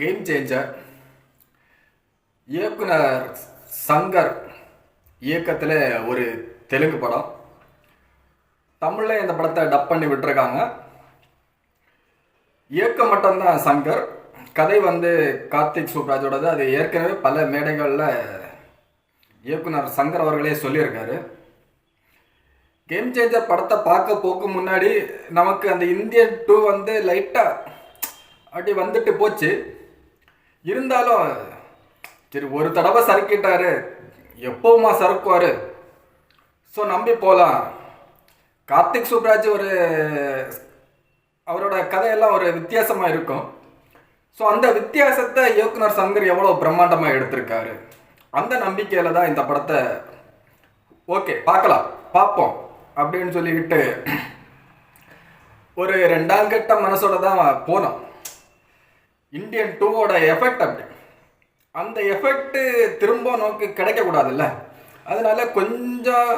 Game changer இயக்குனர் சங்கர் இயக்கத்தில் ஒரு தெலுங்கு படம். தமிழில் இந்த படத்தை டப் பண்ணி விட்டுருக்காங்க. இயக்கம் மட்டும்தான் சங்கர். கதை வந்து கார்த்திக் சூப்ராஜோடது. அது ஏற்கனவே பல மேடைகளில் இயக்குனர் சங்கர் அவர்களே சொல்லியிருக்காரு. கேம் சேஞ்சர் படத்தை பார்க்க போக்கு முன்னாடி நமக்கு அந்த இந்தியன் டூ வந்து லைட்டாக அப்படி வந்துட்டு போச்சு. இருந்தாலும் சரி ஒரு தடவை சறுக்கிட்டாரு. எப்போவுமா சறுக்குவார்? ஸோ நம்பி போகலாம் கார்த்திக் சுப்ராஜ் ஒரு அவரோட கதையெல்லாம் ஒரு வித்தியாசமாக இருக்கும். ஸோ அந்த வித்தியாசத்தை இயக்குனர் சங்கர் எவ்வளோ பிரம்மாண்டமாக எடுத்திருக்காரு? அந்த நம்பிக்கையில் தான் இந்த படத்தை ஓகே பார்க்கலாம். பார்ப்போம். அப்படின்னு சொல்லிக்கிட்டு ஒரு ரெண்டாம் கட்ட மனசோட தான் போனோம். இந்தியன் டூவோட எஃபெக்ட் அப்படி. அந்த எஃபெக்ட்டு திரும்ப நமக்கு கிடைக்கக்கூடாதுல்ல. அதனால கொஞ்சம்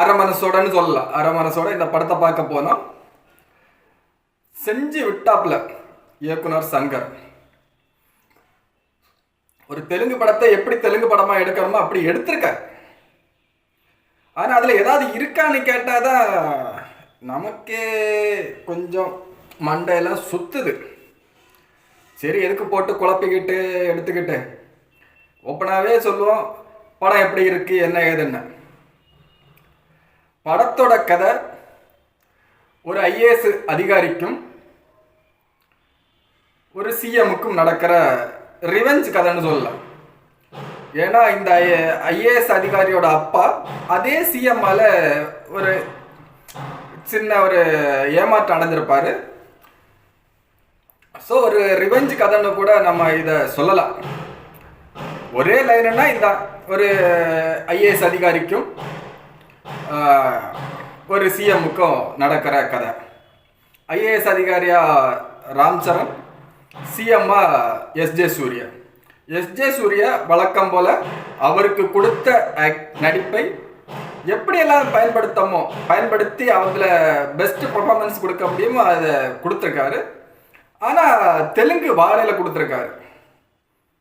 அரை மனசோடன்னு சொல்லலாம். அரை மனசோட இந்த படத்தை பார்க்க போனோம். செஞ்சு விட்டாப்ல இயக்குனர் சங்கர். ஒரு தெலுங்கு படத்தை எப்படி தெலுங்கு படமா எடுக்கணுமோ அப்படி எடுத்திருக்க ஆனால் அதில் ஏதாவது இருக்கான்னு கேட்டால் தான் நமக்கே கொஞ்சம் மண்டையெல்லாம் சுத்துது. சரி எதுக்கு போட்டு குழப்பிக்கிட்டு எடுத்துக்கிட்டு? ஓப்பனாகவே சொல்லுவோம் படம் எப்படி இருக்கு என்ன ஏதுன்னு. படத்தோட கதை ஒரு ஐஏஎஸ் அதிகாரிக்கும் ஒரு சிஎம்முக்கும் நடக்கிற ரிவெஞ்ச் கதைன்னு சொல்லலாம். ஏன்னா இந்த ஐஏஎஸ் அதிகாரியோட அப்பா அதே சிஎம்மால ஒரு சின்ன ஒரு ஏமாற்றம் அடைஞ்சிருப்பாரு. ஸோ ஒரு ரிவெஞ்ச் கதைன்னு கூட நம்ம இதை சொல்லலாம். ஒரே லைனுன்னா இந்த ஒரு ஐஏஎஸ் அதிகாரிக்கும் ஒரு சிஎம்முக்கும் நடக்கிற கதை. ஐஏஎஸ் அதிகாரியா ராம் சரண் சிஎம்மா எஸ்ஜே சூர்யா. எஸ்ஜே சூர்யா வழக்கம் போல அவருக்கு கொடுத்த நடிப்பை எப்படியெல்லாம் பயன்படுத்தமோ பயன்படுத்தி அவங்கள பெஸ்ட் பர்ஃபார்மன்ஸ் கொடுக்க முடியுமோ அதை கொடுத்துருக்காரு. ஆனால் தெலுங்கு வாழையில் கொடுத்துருக்காரு.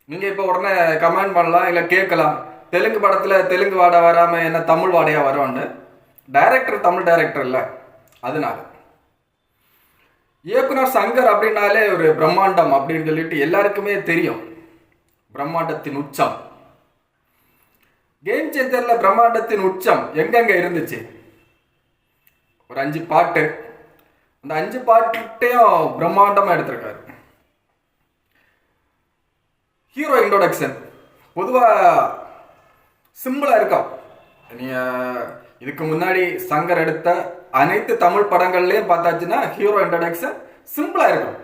நீங்கள் இப்போ உடனே கமெண்ட் பண்ணலாம் இல்லை கேட்கலாம். தெலுங்கு படத்தில் தெலுங்கு வாடை வராமல் என்ன தமிழ் வாடையாக வரும்னு? டைரக்டர் தமிழ் டைரக்டர் இல்லை. அதனால. இயக்குனர் சங்கர் அப்படின்னாலே ஒரு பிரம்மாண்டம் அப்படின்னு சொல்லிட்டு எல்லாருக்குமே தெரியும். பிரம்மாண்டத்தின் உச்சம். கேம் சேஞ்சர்ல பிரம்மாண்டத்தின் உச்சம் எங்கெங்க இருந்துச்சு? ஒரு அஞ்சு பாட்டு. அந்த அஞ்சு பாட்டுட்டையும் பிரம்மாண்டமாக எடுத்திருக்காரு. ஹீரோ இன்ட்ரோடக்ஷன் பொதுவாக சிம்பிளாக இருக்கும் நீங்கள் இதுக்கு முன்னாடி சங்கர் எடுத்த அனைத்து தமிழ் படங்கள்லையும் பார்த்தாச்சுன்னா ஹீரோ இன்ட்ரோடக்ஷன் சிம்பிளாக இருக்கும்.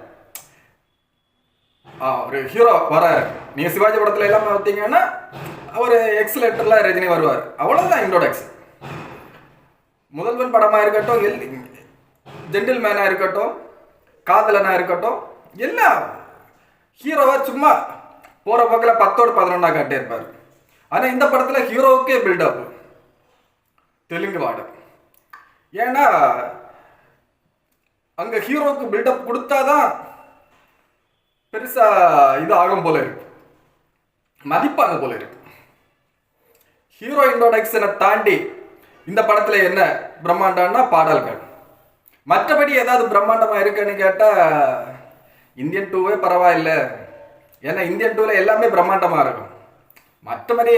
ஒரு ஹீரோ வராரு. நீங்கள் சிவாஜி படத்தில் எல்லாம் பார்த்தீங்கன்னா ஒரு எக்ஸலேட்டரில் ரஜினி வருவார். அவ்வளோதான் இன்ட்ரோடக்ஷன் முதல்வன் படமாக இருக்கட்டும் எல் ஜென்டில்மேனாக இருக்கட்டும் காதலனாக இருக்கட்டும் எல்லாம் ஹீரோவாக சும்மா போகிற போக்கில் பத்தோடு பதினொன்றா காட்டியிருப்பார். ஆனால் இந்த படத்தில் ஹீரோவுக்கே பில்டப் தெலுங்கு வாடு ஏன்னா அங்கே ஹீரோவுக்கு பில்டப் கொடுத்தாதான் பெருசாக இது ஆகும் போல இருக்கு. மதிப்பாங்க போல இருக்கு. ஹீரோ இன்ட்ரோடக்ஷனை தாண்டி இந்த படத்தில் என்ன பிரம்மாண்டம்னா பாடல்கள். மற்றபடி ஏதாவது பிரம்மாண்டமா இருக்குன்னு கேட்டா இந்தியன் டூவே பரவாயில்ல. ஏன்னா இந்தியன் டூல எல்லாமே பிரம்மாண்டமா இருக்கும். மற்றபடி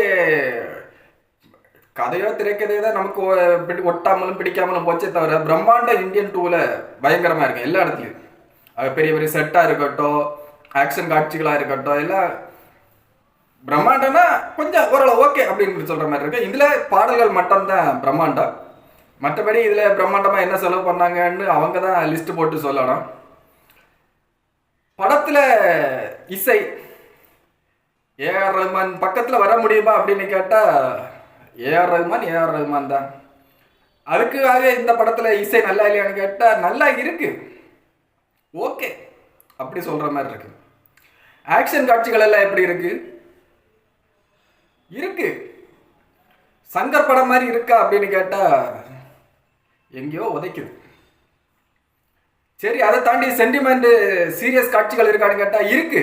கதையோ திரைக்கதையோ தான் நமக்கு ஒட்டாமலும் பிடிக்காமலும் போச்சே தவிர பிரம்மாண்ட இந்தியன் டூவில் பயங்கரமா இருக்கும் எல்லா இடத்துலையும். அது பெரிய பெரிய செட்டாக இருக்கட்டும் ஆக்ஷன் காட்சிகளாக இருக்கட்டும் எல்லாம் பிரம்மாண்டம்னா கொஞ்சம் ஓரளவு ஓகே அப்படின்னு சொல்ற மாதிரி இருக்கு. இதுல பாடல்கள் மட்டும்தான் பிரம்மாண்டம். மற்றபடி இதில் பிரம்மாண்டமாக என்ன செலவு பண்ணாங்கன்னு அவங்க தான் லிஸ்ட் போட்டு சொல்லணும். படத்தில் இசை ஏஆர் ரஹ்மான் பக்கத்தில் வர முடியுமா அப்படின்னு கேட்டால் ஏஆர் ரஹ்மான் ஏஆர் ரஹ்மான் தான். அதுக்காக இந்த படத்தில் இசை நல்லா இல்லையான்னு கேட்டால் நல்லா இருக்கு. ஓகே அப்படி சொல்கிற மாதிரி இருக்கு. ஆக்ஷன் காட்சிகள் எல்லாம் எப்படி இருக்கு? இருக்கு. சங்கர் படம் மாதிரி இருக்கா அப்படின்னு கேட்டால் எங்கேயோ உதைக்குது. சரி அதை தாண்டி சென்டிமெண்ட் சீரியஸ் காட்சிகள் இருக்கான்னு கேட்டால் இருக்கு.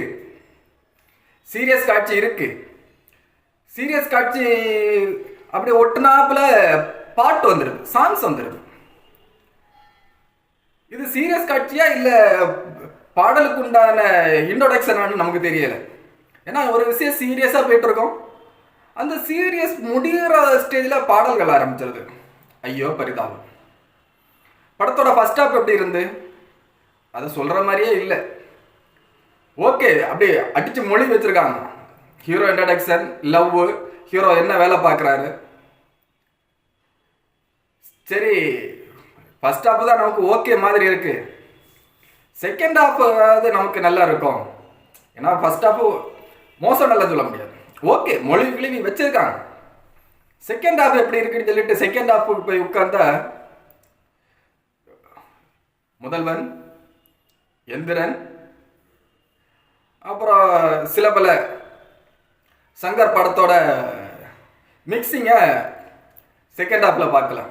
சீரியஸ் காட்சி இருக்கு. சீரியஸ் காட்சி அப்படி ஒட்டுனாப்புல பாட்டு வந்துடுது சாங்ஸ் வந்துடுது இது சீரியஸ் காட்சியா இல்ல பாடலுக்கு உண்டான இன்ட்ரோடக்ஷன் நமக்கு தெரியல. ஏன்னா ஒரு விஷயம் சீரியஸா போயிட்டு இருக்கோம் அந்த சீரியஸ் முடிகிற ஸ்டேஜில் பாடல்கள் ஆரம்பிச்சிருது. ஐயோ பரிதாபம். படத்தோட ஃபர்ஸ்ட் ஹாப் எப்படி இருந்து? அதை சொல்கிற மாதிரியே இல்லை. ஓகே அப்படியே அடித்து மொழி வச்சுருக்காங்க. ஹீரோ இன்ட்ரடக்ஷன் லவ் ஹீரோ என்ன வேலை பார்க்குறாரு? சரி ஃபஸ்ட் ஹாஃப் தான் நமக்கு ஓகே மாதிரி இருக்கு. செகண்ட் ஹாஃப் அது நமக்கு நல்லா இருக்கும். ஏன்னா ஃபர்ஸ்ட் ஹாஃப் மோசம் நல்லா சொல்ல முடியாது. ஓகே மொழி கிழிவி வச்சுருக்காங்க. செகண்ட் ஹாஃப் எப்படி இருக்குன்னு சொல்லிட்டு செகண்ட் ஹாஃப் போய் உட்காந்தா முதல்வன் எந்திரன் அப்புறம் சில பல சங்கர் படத்தோட மிக்சிங்கை செகண்ட் ஹாஃபில் பார்க்கலாம்.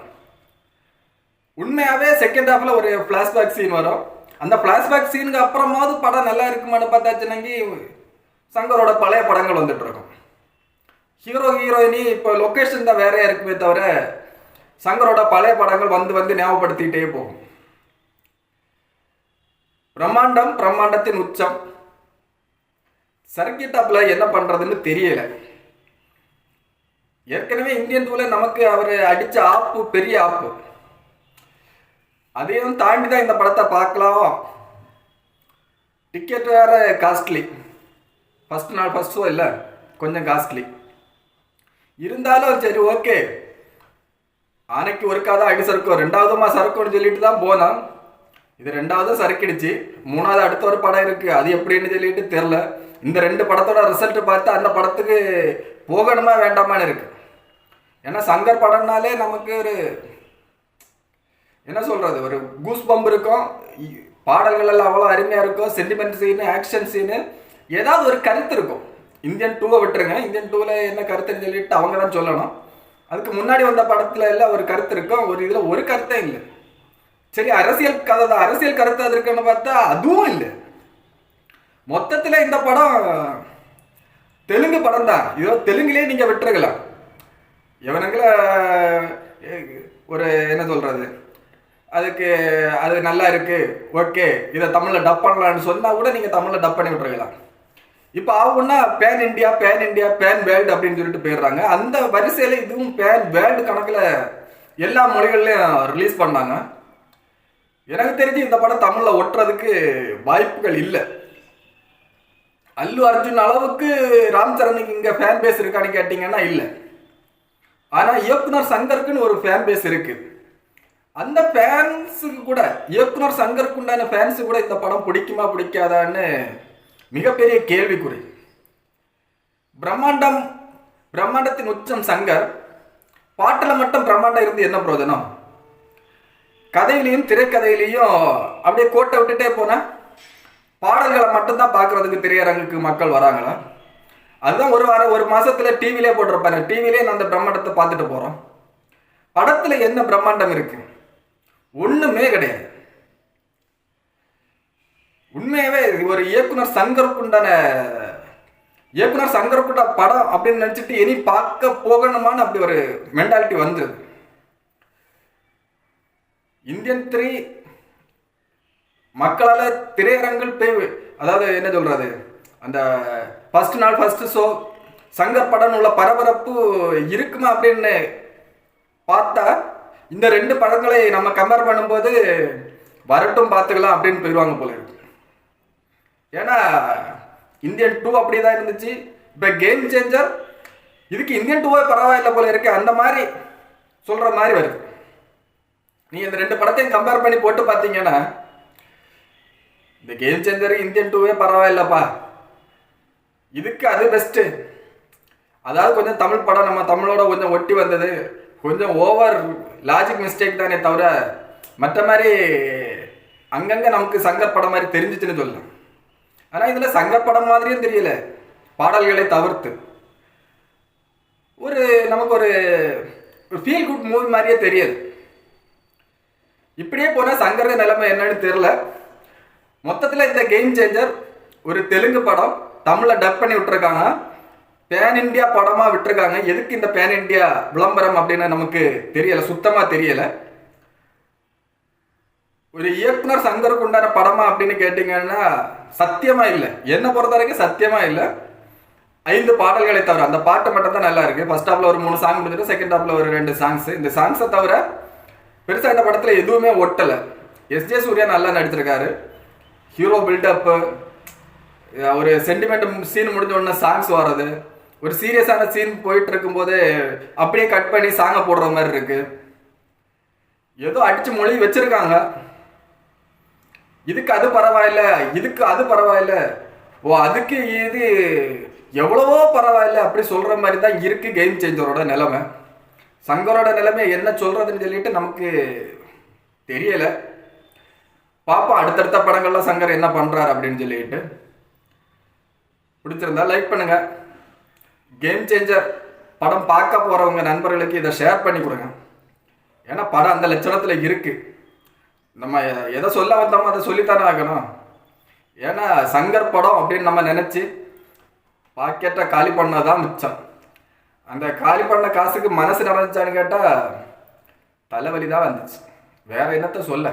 உண்மையாகவே செகண்ட் ஹாஃபில் ஒரு ஃப்ளாஷ்பேக் சீன் வரும். அந்த ஃப்ளாஷ்பேக் சீனுக்கு அப்புறமாவது படம் நல்லா இருக்குமான்னு பார்த்தாச்சுன்னாங்க சங்கரோட பழைய படங்கள் வந்துட்டு இருக்கும். ஹீரோ ஹீரோயினி இப்போ லொக்கேஷன் தான் வேறையாக இருக்குமே தவிர சங்கரோட பழைய படங்கள் வந்து வந்து ஞாபகப்படுத்திக்கிட்டே போகும். பிரம்மாண்டம் பிரம்மாண்டத்தின் உச்சம். சர்க்கிட் டாப்ல என்ன பண்ணுறதுன்னு தெரியல. ஏற்கனவே இந்தியன் டூல நமக்கு அவர் அடித்த ஆப்பு பெரிய ஆப்பு. அதையும் தாண்டி தான் இந்த படத்தை பார்க்கலாம். டிக்கெட் வேறு காஸ்ட்லி. ஃபஸ்ட் நாள் ஃபர்ஸ்ட் ஷோ இல்லை. கொஞ்சம் காஸ்ட்லி. இருந்தாலும் சரி ஓகே ஆனைக்கு ஒருக்காதான் அடி சறுக்கும். ரெண்டாவதுமா சறுக்கும்னு சொல்லிட்டு தான் போனோம் இது ரெண்டாவது சறுக்கிடுச்சு. மூணாவது அடுத்த ஒரு படம் இருக்கு. அது எப்படின்னு சொல்லிட்டு தெரில இந்த ரெண்டு படத்தோட ரிசல்ட் பார்த்து அந்த படத்துக்கு போகணுமா வேண்டாமான்னு இருக்கு. ஏன்னா சங்கர் படம்னாலே நமக்கு ஒரு என்ன சொல்றது? ஒரு கூஸ் பம்ப் இருக்கும் பாடல்கள் எல்லாம் அவ்வளோ அருமையா இருக்கும். சென்டிமெண்ட் சீனு ஆக்ஷன் சீனு ஏதாவது ஒரு கருத்து இருக்கும். இந்தியன் டூவை விட்டுருங்க. இந்தியன் டூவில் என்ன கருத்துன்னு சொல்லிட்டு அவங்க தான் சொல்லணும். அதுக்கு முன்னாடி வந்த படத்துல எல்லாம் ஒரு கருத்து இருக்கும். ஒரு இதில் ஒரு கருத்தே இல்லை. சரி அரசியல் கதை தான். அரசியல் கருத்து அது இருக்குன்னு பார்த்தா அதுவும் இல்லை. மொத்தத்தில் இந்த படம் தெலுங்கு படம் தான். இதோ தெலுங்குலேயே நீங்கள் விட்டுருக்கலாம். எவனுங்களை ஒரு என்ன சொல்கிறது அதுக்கு அது நல்லா இருக்குது ஓகே இதை தமிழில் டப் பண்ணலான்னு சொன்னால் கூட நீங்கள் தமிழில் டப் பண்ணி விட்டுருக்கலாம். இப்போ ஆகும்னா fan India fan India fan world அப்படின்னு சொல்லிட்டு போயிடுறாங்க. அந்த வரிசையில் இதுவும் பேன் வேர்ல்டு கணக்கில் எல்லா மொழிகள்லையும் ரிலீஸ் பண்ணாங்க. எனக்கு தெரிஞ்சு இந்த படம் தமிழில் ஒட்டுறதுக்கு வாய்ப்புகள் இல்லை. அல்லு அர்ஜுன் அளவுக்கு ராம் சரணுக்கு இங்கே ஃபேன் பேஸ் இருக்கான்னு கேட்டிங்கன்னா இல்லை. ஆனால் இயக்குனர் சங்கருக்குன்னு ஒரு ஃபேன் பேஸ் இருக்குது அந்த ஃபேன்ஸுக்கு கூட இயக்குனர் சங்கருக்கு உண்டான ஃபேன்ஸு கூட இந்த படம் பிடிக்குமா பிடிக்காதான்னு மிகப்பெரிய கேள்விக்குறி. பிரம்மாண்டம் பிரம்மாண்டத்தின் உச்சம் சங்கர். பாட்டில் மட்டும் பிரம்மாண்டம் இருந்து என்ன பிரயோஜனம்? கதையிலையும் திரைக்கதையிலையும் அப்படியே கோட்டை விட்டுட்டே போனால் பாடல்களை மட்டும்தான் பார்க்குறதுக்கு திரையரங்குக்கு மக்கள் வராங்களா? அதுதான் ஒரு வாரம் ஒரு மாதத்தில் டிவிலே போட்டிருப்பாங்க டிவிலே நான் அந்த பிரம்மாண்டத்தை பார்த்துட்டு போகிறோம் படத்தில் என்ன பிரம்மாண்டம் இருக்கு? ஒன்றுமே கிடையாது. உண்மையாகவே இது ஒரு இயக்குனர் சங்கருக்குண்டான இயக்குனர் சங்கருக்குண்ட படம் அப்படின்னு நினச்சிட்டு இனி பார்க்க போகணுமான்னு அப்படி ஒரு மென்டாலிட்டி வந்துருது இந்தியன் த்ரீ மக்களால் திரையரங்கில் போய் அதாவது என்ன சொல்கிறது அந்த ஃபஸ்ட் நாள் ஃபஸ்ட்டு ஷோ சங்கர் படம் உள்ள பரபரப்பு இருக்குமா அப்படின்னு பார்த்தா இந்த ரெண்டு படங்களை நம்ம கம்பேர் பண்ணும்போது வரட்டும் பார்த்துக்கலாம் அப்படின்னு போயிடுவாங்க போல இருக்கு. ஏன்னா இந்தியன் டூ அப்படி தான் இருந்துச்சு. இப்போ கேம் சேஞ்சர் இதுக்கு இந்தியன் டூவே பரவாயில்ல போல இருக்கு. அந்த மாதிரி சொல்கிற மாதிரி வருது. நீ இந்த ரெண்டு படத்தையும் கம்பேர் பண்ணி போட்டு பார்த்தீங்கன்னா இந்த கேம் சேஞ்சர் இந்தியன் டூவே பரவாயில்லப்பா. இதுக்கு அது பெஸ்ட்டு அதாவது கொஞ்சம் தமிழ் படம் நம்ம தமிழோட கொஞ்சம் ஒட்டி வந்தது. கொஞ்சம் ஓவர் லாஜிக் மிஸ்டேக் தானே தவிர மற்ற மாதிரி அங்கங்கே நமக்கு சங்கர் படம் மாதிரி தெரிஞ்சிச்சுன்னு சொல்லலாம். ஆனால் இதில் சங்கர் படம் மாதிரியும் தெரியல. பாடல்களை தவிர்த்து. ஒரு நமக்கு ஒரு ஃபீல் குட் மூவி மாதிரியே தெரியாது. இப்படியே போனால் சங்கர நிலைமை என்னன்னு தெரியல. மொத்தத்தில் இந்த கேம் சேஞ்சர் ஒரு தெலுங்கு படம் தமிழில் டப் பண்ணி விட்டுருக்காங்க. பேன் இந்தியா படமாக விட்டுருக்காங்க. எதுக்கு இந்த பேன் இந்தியா விளம்பரம் அப்படின்னு நமக்கு தெரியலை சுத்தமாக தெரியலை. ஒரு இயக்குனர் சங்கருக்கு உண்டான படமா அப்படின்னு கேட்டிங்கன்னா சத்தியமாக இல்லை. என்னை பொறுத்த வரைக்கும் சத்தியமாக இல்லை. ஐந்து பாடல்களை தவிர அந்த பாட்டு மட்டும் தான் நல்லா இருக்குது ஃபர்ஸ்ட் ஹாஃபில் ஒரு மூணு சாங் முடிஞ்சிட்டு செகண்ட் ஹாஃபில் ஒரு ரெண்டு சாங்ஸ் இந்த சாங்ஸை தவிர பெருசா இந்த படத்துல எதுவுமே ஒட்டலை. எஸ் ஜே சூர்யா நல்லா நடிச்சிருக்காரு. ஹீரோ பில்டப்பு ஒரு சென்டிமெண்ட் சீன் முடிஞ்ச உடனே சாங்ஸ் வர்றது. ஒரு சீரியஸான சீன் போயிட்டு இருக்கும்போது அப்படியே கட் பண்ணி சாங்கை போடுற மாதிரி இருக்கு. ஏதோ அடிச்சு மொழி வச்சிருக்காங்க. இதுக்கு அது பரவாயில்ல இதுக்கு அது பரவாயில்ல. ஓ அதுக்கு இது எவ்வளவோ பரவாயில்ல அப்படி சொல்ற மாதிரி தான் இருக்கு கேம் சேஞ்சரோட நிலைமை. சங்கரோட நிலைமை என்ன சொல்றதுன்னு சொல்லிட்டு நமக்கு தெரியல. பாப்பா அடுத்தடுத்த படங்கள்ல சங்கர் என்ன பண்றாரு அப்படின்னு சொல்லிட்டு. பிடிச்சிருந்தா லைக் பண்ணுங்க. கேம் சேஞ்சர் படம் பார்க்க போறவங்க நண்பர்களுக்கு இதை ஷேர் பண்ணி கொடுங்க. ஏன்னா படம் அந்த லட்சணத்துல இருக்கு. நம்ம எதை சொல்ல வந்தோமோ அதை சொல்லித்தானே ஆகணும். ஏன்னா சங்கர் படம் அப்படின்னு நம்ம நினச்சி பாக்கெட்டை காலி பண்ணாதான் மிச்சம். அந்த காலி பண்ண காசுக்கு மனசு நிறைஞ்சான்னு கேட்டால் தலைவலி தான் வந்துச்சு. வேற என்னத்த சொல்ல?